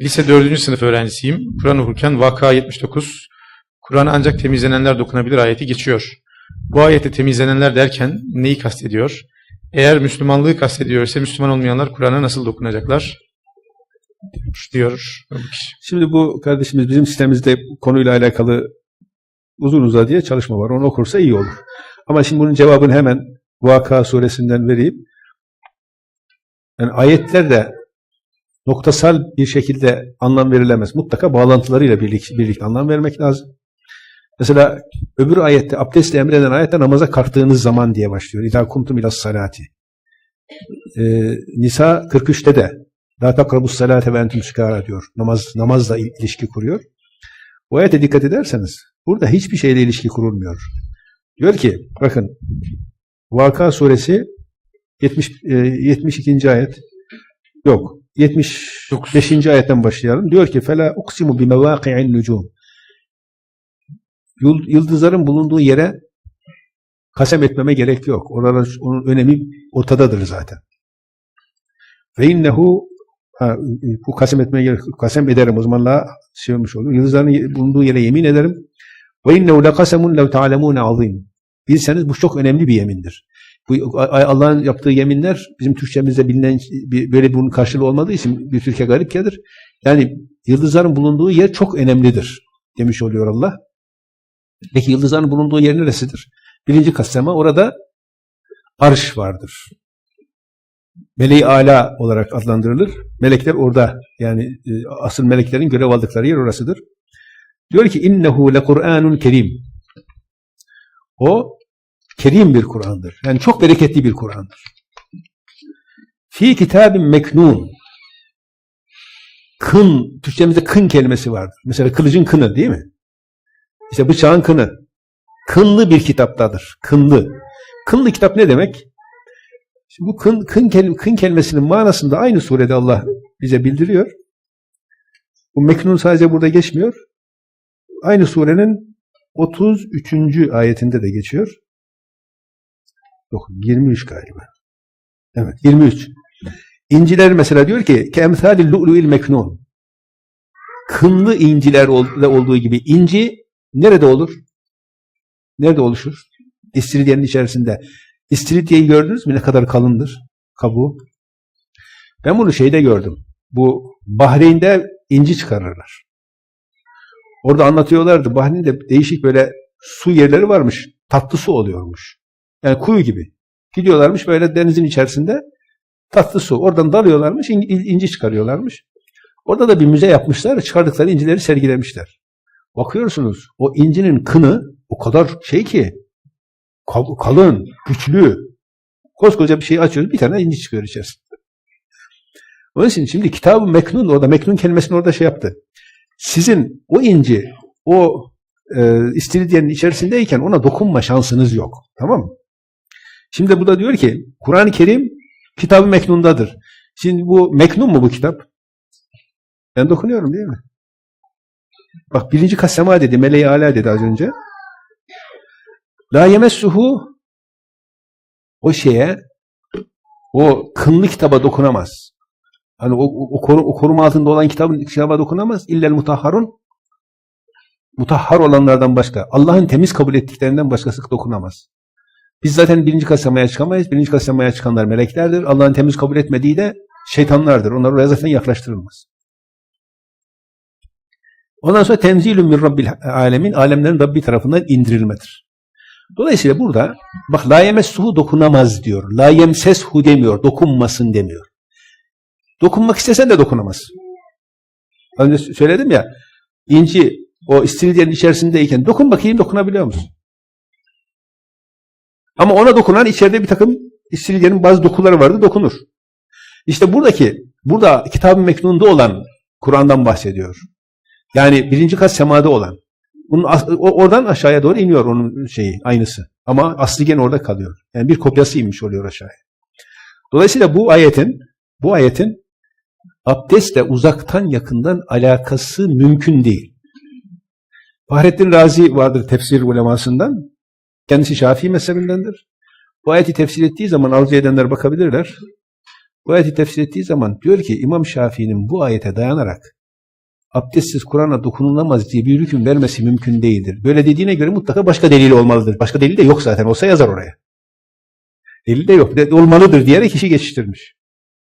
Lise 4. sınıf öğrencisiyim. Kur'an okurken Vaka 79, Kur'an'a ancak temizlenenler dokunabilir ayeti geçiyor. Bu ayette temizlenenler derken neyi kastediyor? Eğer Müslümanlığı kastediyorsa Müslüman olmayanlar Kur'an'a nasıl dokunacaklar? Diyor. Şimdi bu kardeşimiz bizim sitemizde konuyla alakalı uzun uzadıya çalışma var. Onu okursa iyi olur. Ama şimdi bunun cevabını hemen Vaka suresinden vereyim. Yani ayetlerle noktasal bir şekilde anlam verilemez. Mutlaka bağlantılarıyla birlikte, birlikte anlam vermek lazım. Mesela öbür ayette abdestle emreden ayette namaza kalktığınız zaman diye başlıyor. İzâ kumtum ilas salati. Ee, Nisa 43'te de La takrabus salate ve entum sükara diyor. Namaz, namazla il- ilişki kuruyor. Bu ayete dikkat ederseniz burada hiçbir şeyle ilişki kurulmuyor. Diyor ki bakın Vaka suresi 70, e, 72. ayet yok 75. ayetten başlayalım. Diyor ki fela uksimu bi mevaqi'in nucum. Yıldızların bulunduğu yere kasem etmeme gerek yok. Orada onun önemi ortadadır zaten. Ve innehu ha, bu kasem etmeye gerek yok. Kasem ederim uzmanlığa şey olmuş olur. Yıldızların bulunduğu yere yemin ederim. Ve innehu lekasemun lev ta'lemune azim. Bilseniz bu çok önemli bir yemindir. Bu Allah'ın yaptığı yeminler bizim Türkçemizde bilinen böyle bunun karşılığı olmadığı için bir Türkiye garip gelir. Yani yıldızların bulunduğu yer çok önemlidir demiş oluyor Allah. Peki yıldızların bulunduğu yer neresidir? Birinci kasema orada arş vardır. Meleği ala olarak adlandırılır. Melekler orada yani e, asıl meleklerin görev aldıkları yer orasıdır. Diyor ki innehu le Kur'anun kerim. O kerim bir Kur'an'dır. Yani çok bereketli bir Kur'an'dır. Fi kitabin meknun. Kın, Türkçemizde kın kelimesi vardır. Mesela kılıcın kını değil mi? İşte bıçağın kını. Kınlı bir kitaptadır. Kınlı. Kınlı kitap ne demek? Şimdi bu kın, kın, kelim, kın kelimesinin manasında aynı surede Allah bize bildiriyor. Bu meknun sadece burada geçmiyor. Aynı surenin 33. ayetinde de geçiyor. Yok 23 galiba. Evet 23. İnciler mesela diyor ki kemsalil lu'lu'il meknun. Kınlı inciler ol- olduğu gibi inci nerede olur? Nerede oluşur? İstiridyenin içerisinde. İstiridyeyi gördünüz mü ne kadar kalındır kabuğu? Ben bunu şeyde gördüm. Bu Bahreyn'de inci çıkarırlar. Orada anlatıyorlardı. Bahreyn'de değişik böyle su yerleri varmış. Tatlı su oluyormuş. Yani kuyu gibi. Gidiyorlarmış böyle denizin içerisinde tatlı su. Oradan dalıyorlarmış, in- in- inci çıkarıyorlarmış. Orada da bir müze yapmışlar, çıkardıkları incileri sergilemişler. Bakıyorsunuz o incinin kını o kadar şey ki kal- kalın, güçlü. Koskoca bir şeyi açıyoruz, bir tane inci çıkıyor içerisinde. Onun için şimdi kitabı meknun orada, meknun kelimesini orada şey yaptı. Sizin o inci, o e, istiridyenin içerisindeyken ona dokunma şansınız yok. Tamam mı? Şimdi bu da diyor ki Kur'an-ı Kerim kitabı meknundadır. Şimdi bu meknun mu bu kitap? Ben dokunuyorum değil mi? Bak birinci kasema dedi, meleği ala dedi az önce. La yemessuhu o şeye o kınlı kitaba dokunamaz. Hani o, o, o, koru- o koruma altında olan kitabın kitaba dokunamaz. İllel mutahharun mutahhar olanlardan başka. Allah'ın temiz kabul ettiklerinden başkası dokunamaz. Biz zaten birinci kasamaya çıkamayız. Birinci kasamaya çıkanlar meleklerdir. Allah'ın temiz kabul etmediği de şeytanlardır. Onlar oraya zaten yaklaştırılmaz. Ondan sonra tenzilün min rabbil alemin alemlerin Rabbi tarafından indirilmedir. Dolayısıyla burada bak la yemessuhu dokunamaz diyor. La yemseshu demiyor. Dokunmasın demiyor. Dokunmak istesen de dokunamaz. Az önce söyledim ya inci o istiridyenin içerisindeyken dokun bakayım dokunabiliyor musun? Ama ona dokunan içeride bir takım istiridyenin bazı dokuları vardı dokunur. İşte buradaki burada kitab-ı meknunda olan Kur'an'dan bahsediyor. Yani birinci kat semada olan. Bunun oradan aşağıya doğru iniyor onun şeyi aynısı. Ama aslı gene orada kalıyor. Yani bir kopyası inmiş oluyor aşağıya. Dolayısıyla bu ayetin bu ayetin abdestle uzaktan yakından alakası mümkün değil. Fahrettin Razi vardır tefsir ulemasından. Kendisi Şafii mezhebindendir. Bu ayeti tefsir ettiği zaman arzu edenler bakabilirler. Bu ayeti tefsir ettiği zaman diyor ki İmam Şafii'nin bu ayete dayanarak abdestsiz Kur'an'a dokunulamaz diye bir hüküm vermesi mümkün değildir. Böyle dediğine göre mutlaka başka delili olmalıdır. Başka delil de yok zaten. Olsa yazar oraya. Delil de yok. De- olmalıdır diyerek işi geçiştirmiş.